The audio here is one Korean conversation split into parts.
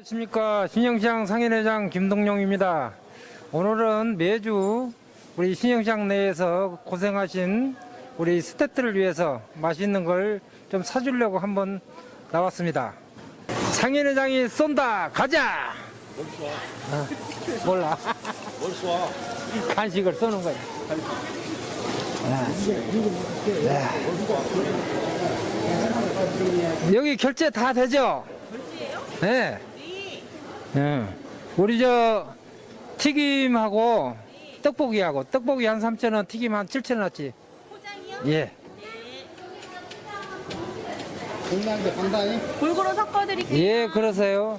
안녕하십니까 신영시장 상인회장 김동용입니다. 오늘은 매주 우리 신영시장 내에서 고생하신 우리 스태프들을 위해서 맛있는 걸 좀 사주려고 한번 나왔습니다. 상인회장이 쏜다 가자. 어, 몰라. 뭘 쏴? 간식을 쏘는 거야. 네. 여기 결제 다 되죠? 결제요? 네. 네. 우리 저 튀김하고 떡볶이하고 떡볶이 한 3,000원, 튀김 한 7,000원어치. 포장이요? 예. 공란대 간다니? 골고루 섞어드릴게요. 예, 그러세요.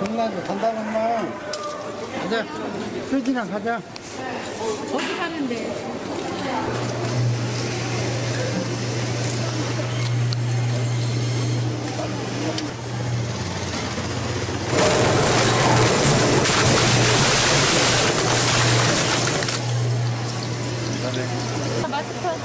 공란대 간다는 말. 가자. 수진아 가자. 어디 가는데? 마스크 하고.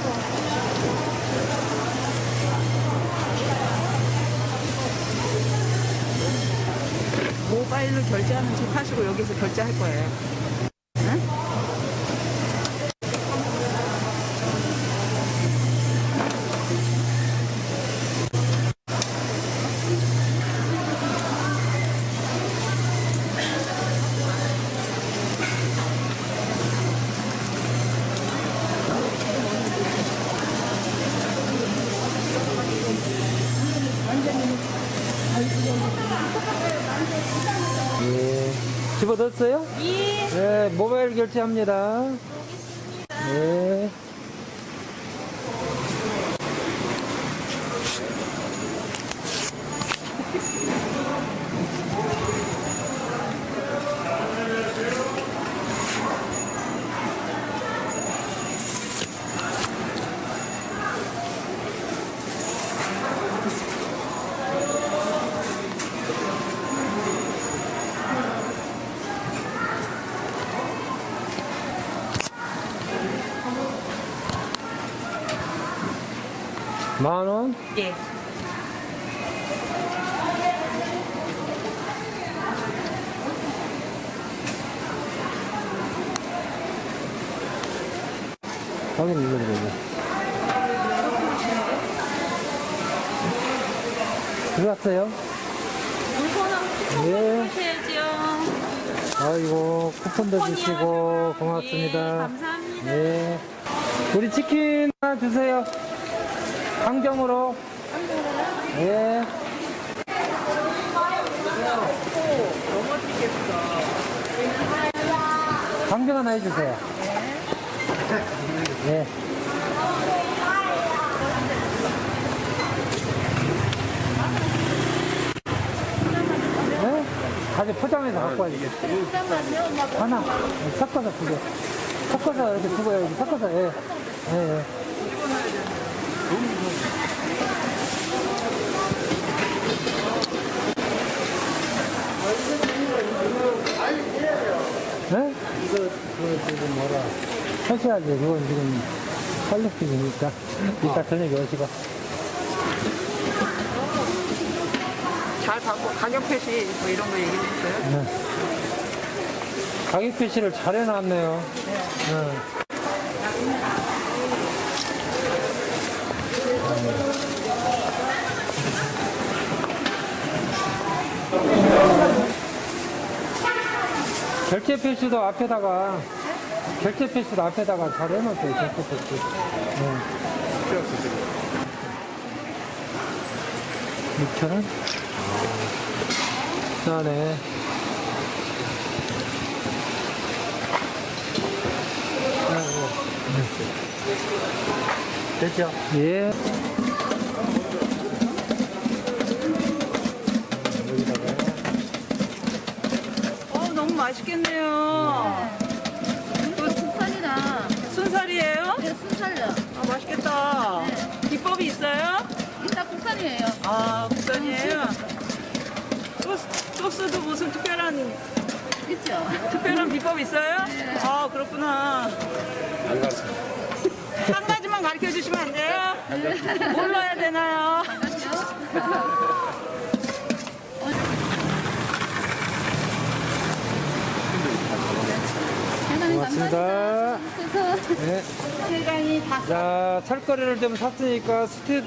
모바일로 결제하는 집 하시고 여기서 결제할 거예요. 집어넣었어요? 예. 네, 모바일 결제합니다. 네. 만 원? 예. 확인 눌러드려요. 들어왔어요? 물건하고 예. 아이고, 쿠폰도 주시고, 고맙습니다. 예, 감사합니다. 네. 우리 치킨 하나 주세요. 강정으로. 예. 강정 하나 해주세요. 네. 네? 가지 포장해서 갖고 와야지. 하나. 섞어서 두 개. 섞어서 이렇게 두고 여기 섞어서, 예. 예, 예. 네? 이거, 그, 지금 뭐라. 설치하지. 그건 지금 살려주니까. 이따 저녁에 오시고. 잘 받고 가격 표시 뭐 이런 거 얘기해 주세요. 가격 표시를 잘 해놨네요. 네. 결제 표시도 앞에다가 결제 표시도 앞에다가 잘 해놓으세요. 결제 표시. 네. 6,000원? 싸네. 됐죠? 예. 어 너무 맛있겠네요. 이거 국산이다. 순살이에요? 네, 순살요. 아 맛있겠다. 비법이 있어요? 이따 국산이에요. 아 국산이에요. 소스, 소스도 무슨 특별한 있죠? 특별한 비법 있어요? 아 그렇구나. 한 가지만 가르쳐 주시면 안 돼요? 해야 되나요? 고맙습니다. 네. 다 자, 철거리를 좀 샀으니까 스테,